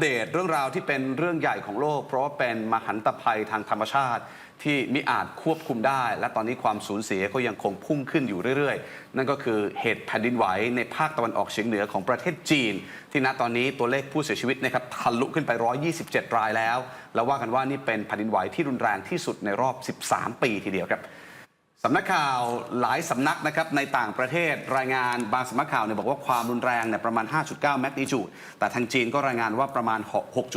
เดตเรื่องราวที่เป็นเรื่องใหญ่ของโลก เพราะว่าเป็นมหันตภัยทางธรรมชาติ ที่มิอาจควบคุมได้ และตอนนี้ความสูญเสียก็ยังคงพุ่งขึ้นอยู่เรื่อยๆ นั่นก็คือเหตุแผ่นดินไหวในภาคตะวันออกเฉียงเหนือของประเทศจีน ที่ณตอนนี้ตัวเลขผู้เสียชีวิตนะครับทะลุขึ้นไป 127 รายแล้ว แล้วว่ากันว่านี่เป็นแผ่นดินไหวที่รุนแรงที่สุดในรอบ 13 ปีทีเดียวครับ สำนักข่าวหลายสำนักนะครับในต่างประเทศรายงานบางสำนักข่าวเนี่ยบอกว่าความรุนแรงเนี่ยประมาณ 5.9 แมกนิจูดแต่ทางจีนก็รายงานว่าประมาณ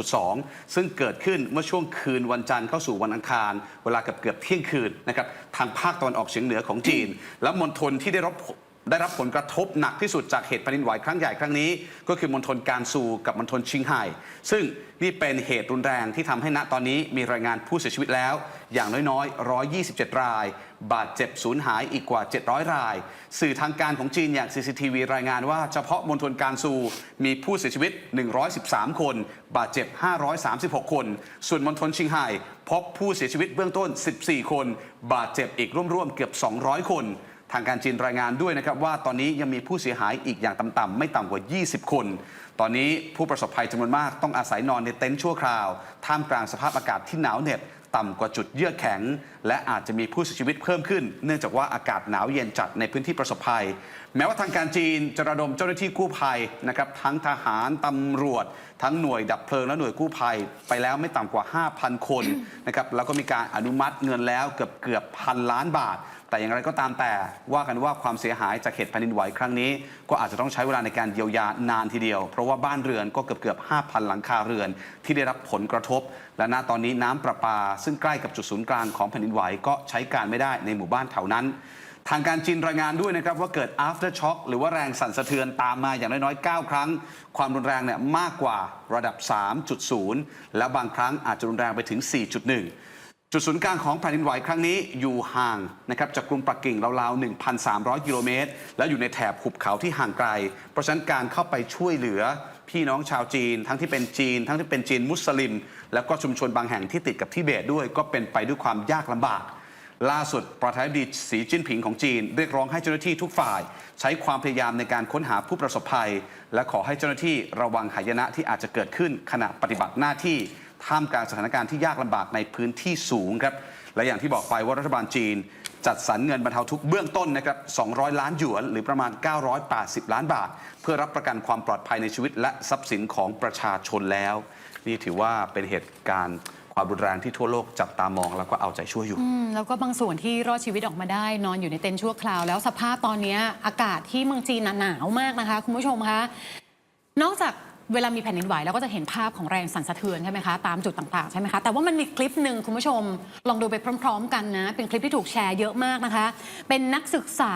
6.2 ซึ่งเกิดขึ้นเมื่อช่วงคืนวันจันทร์เข้าสู่วันอังคาร เวลาเกือบเกือบเที่ยงคืนนะครับทางภาคตะวันออกเฉียงเหนือของจีน และมณฑลที่ได้รับ ได้รับผลกระทบหนักที่สุดจากเหตุแผ่นดินไหวครั้งใหญ่ครั้งนี้ ก็คือมณฑลการซูกับมณฑลชิงไห่ซึ่งนี่เป็นเหตุรุนแรงที่ทำให้ณตอนนี้มีรายงานผู้เสียชีวิตแล้ว อย่างน้อยๆ 127 ราย บาดเจ็บสูญหายอีกกว่า 700 ราย สื่อทางการของจีนอย่าง CCTV รายงานว่าเฉพาะมณฑลการซูมีผู้เสียชีวิต 113 คน บาดเจ็บ 536 คน ส่วนมณฑลชิงไห่พบผู้เสียชีวิตเบื้องต้น 14 คน บาดเจ็บอีกร่วมๆเกือบ 200 คน ทางการจีนรายงานด้วยนะครับว่าตอนนี้ยังมีผู้เสียหายอีกอย่างต่ำๆไม่ต่ำกว่า 20 คน ตอนนี้ผู้ประสบภัยจำนวนมากต้องอาศัยนอนในเต็นท์ชั่วคราว ท่ามกลางสภาพอากาศที่หนาวเหน็บต่ำกว่าจุดเยือกแข็ง และอาจจะมีผู้เสียชีวิตเพิ่มขึ้น เนื่องจากว่าอากาศหนาวเย็นจัดในพื้นที่ประสบภัย แม้ว่าทางการจีนจะระดมเจ้าหน้าที่กู้ภัยนะครับทั้งทหารตำรวจ ทั้งหน่วยดับเพลิงและหน่วยกู้ภัย ไปแล้วไม่ต่ำกว่า 5,000 คนนะครับแล้วก็มีการอนุมัติเงินแล้วเกือบเกือบพันล้านบาท แต่อย่างไรก็ตามแต่ว่ากันว่าความเสียหายจากเหตุแผ่นดินไหวครั้งนี้ ก็อาจจะต้องใช้เวลาในการเยียวยานานทีเดียว เพราะว่าบ้านเรือนก็เกือบเกือบ5,000 หลังคาเรือน ที่ได้รับผลกระทบ และณตอนนี้น้ำประปา ซึ่งใกล้กับจุดศูนย์กลางของแผ่นดินไหวก็ใช้การไม่ได้ในหมู่บ้านแถวนั้นทางการจีนรายงานด้วยนะครับว่าเกิด after shock หรือว่าแรงสั่นสะเทือนตามมาอย่างน้อยๆ 9 ครั้ง ความรุนแรงเนี่ยมากกว่าระดับ 3.0 และบางครั้งอาจจะรุนแรงไปถึง 4.1 จุดศูนย์กลางของแผ่นดินไหวครั้งนี้อยู่ห่างนะครับจากกรุงปักกิ่งราวๆ 1,300 กิโลเมตร และอยู่ในแถบหุบเขาที่ห่างไกล เพราะฉะนั้นการเข้าไปช่วยเหลือพี่น้องชาวจีน ทั้งที่เป็นจีน ทั้งที่เป็นจีนมุสลิม แล้วก็ชุมชนบางแห่งที่ติดกับทิเบตด้วย ก็เป็นไปด้วยความยากลำบาก ล่าสุดประธานาธิบดีสีจิ้นผิงของจีน เรียกร้องให้เจ้าหน้าที่ทุกฝ่าย ใช้ความพยายามในการค้นหาผู้ประสบภัย และขอให้เจ้าหน้าที่ระวังหายนะที่อาจจะเกิดขึ้นขณะปฏิบัติหน้าที่ ท่ามกลางสถานการณ์ที่ยากลำบากในพื้นที่สูงครับ และอย่างที่บอกไปว่ารัฐบาลจีน จัดสรรเงินบรรเทาทุกข์เบื้องต้นนะครับ 200 ล้านหยวน หรือประมาณ 980 ล้านบาท เพื่อรับประกันความปลอดภัยในชีวิตและทรัพย์สินของประชาชนแล้ว นี่ถือว่าเป็นเหตุการณ์ความรุนแรงที่ทั่วโลกจับตามองแล้วก็เอาใจช่วยอยู่ แล้วก็บางส่วนที่รอดชีวิตออกมาได้ นอนอยู่ในเต็นท์ชั่วคราว แล้วสภาพตอนนี้อากาศที่เมืองจีนน่ะหนาวมากนะคะ คุณผู้ชมคะนอกจาก เวลามีแผ่นดินไหวเราก็จะเห็นภาพของแรงสั่นสะเทือนใช่ไหมคะตามจุดต่างๆใช่ไหมคะแต่ว่ามันมีคลิปหนึ่งคุณผู้ชม ลองดูไปพร้อม ๆ กันนะ เป็นคลิปที่ถูกแชร์เยอะมากนะคะ เป็นนักศึกษา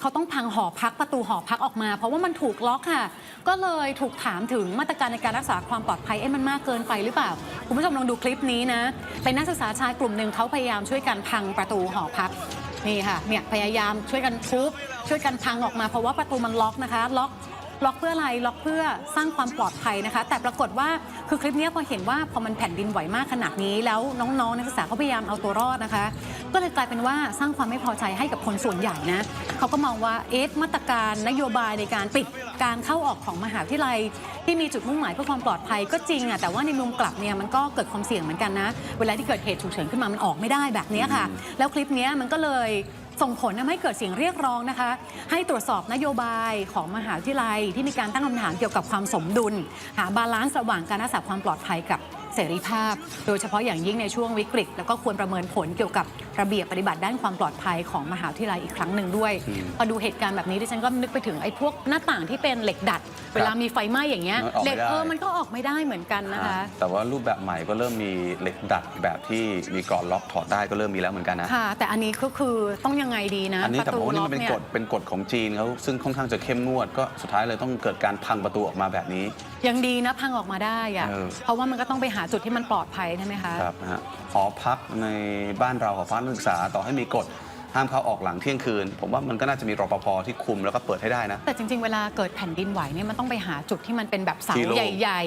เขาต้องพังหอพักประตูหอพักออกมา เพราะว่ามันถูกล็อกค่ะ ก็เลยถูกถามถึงมาตรการในการรักษาความปลอดภัยเอ๊ะมันมากเกินไปหรือเปล่า คุณผู้ชมลองดูคลิปนี้นะเป็นนักศึกษาชายกลุ่มหนึ่งเขาพยายามช่วยกันพังประตูหอพักนี่ค่ะเนี่ยพยายามช่วยกันทุบช่วยกันพังออกมาเพราะว่าประตูมันล็อกนะคะ ล็อก ล็อกเพื่ออะไรล็อกเพื่อสร้างความปลอดภัยนะคะ แต่ปรากฏว่าคือคลิปนี้พอเห็นว่าพอมันแผ่นดินไหวมากขนาดนี้ แล้วน้องๆนักศึกษาเขาพยายามเอาตัวรอดนะคะ ก็เลยกลายเป็นว่าสร้างความไม่พอใจให้กับคนส่วนใหญ่นะเขาก็มองว่าเอ๊ะมาตรการนโยบายในการปิดการเข้าออกของมหาวิทยาลัย ที่มีจุดมุ่งหมายเพื่อความปลอดภัยก็จริงอะแต่ว่าในมุมกลับเนี่ยมันก็เกิดความเสี่ยงเหมือนกันนะ เวลาที่เกิดเหตุฉุกเฉินขึ้นมามันออกไม่ได้แบบนี้ค่ะ แล้วคลิปนี้มันก็เลย ส่งผลทำให้เกิดเสียงเรียกร้องนะคะ ให้ตรวจสอบนโยบายของมหาวิทยาลัยที่มีการตั้งคำถามเกี่ยวกับความสมดุล หาบาลานซ์ระหว่างการรักษาความปลอดภัยกับ เสรีภาพ โดยเฉพาะอย่างยิ่งในช่วงวิกฤต แล้วก็ควรประเมินผลเกี่ยวกับระเบียบปฏิบัติด้านความปลอดภัยของมหาวิทยาลัยอีกครั้งหนึ่งด้วยพอดูเหตุการณ์แบบนี้ดิฉันก็นึกไปถึงไอ้พวกหน้าต่างที่เป็นเหล็กดัด เวลามีไฟไหม้อย่างเงี้ยมันออกไม่เหล็กได้ เออมันก็ออกไม่ได้เหมือนกันนะคะ แต่ว่ารูปแบบใหม่ก็เริ่มมีเหล็กดัดแบบที่มีกรอนล็อกถอดได้ก็เริ่มมีแล้วเหมือนกันนะ ค่ะ แต่อันนี้ก็คือต้องยังไงดีนะอันนี้ปแต่ระผตูมว่านี่ล็อมักนเป็นเนี่ยกฎเป็นกฎของจีนเขาซึ่งค่อนข้างจะเข้มงวด ก็สุดท้ายเลยต้องเกิดการพังประตูออกมาแบบนี้ ยังดีนะพังออกมาได้อะเออ เพราะว่ามันก็ต้องไปหาจุดที่มันปลอดภัยใช่ไหมคะ ครับนะฮะหอพักในบ้านเราหอพักนักศึกษาต่อให้มีกฎห้ามเข้าออกหลังเที่ยงคืน ผมว่ามันก็น่าจะมีรปภที่คุมแล้วก็เปิดให้ได้นะ แต่จริง ๆ เวลาเกิดแผ่นดินไหวเนี่ยมันต้องไปหาจุดที่มันเป็นแบบเสาที่โล่ง ใหญ่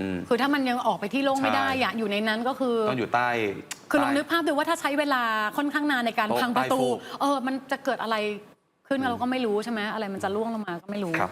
อืม ๆ คือถ้ามันยังออกไปที่โล่งไม่ได้ใช่ อะอยู่ในนั้นก็คือ ต้องอยู่ใต้คือลองใต้นึกภาพดูว่าถ้าใช้เวลาค่อนข้างนานในการโต๊ะพังประตู ใต้ฟูกเออ มันจะเกิดอะไรขึ้นเราก็ไม่รู้ใช่ไหมอะไรมันจะล่วงลงมาก็ไม่รู้ ครับ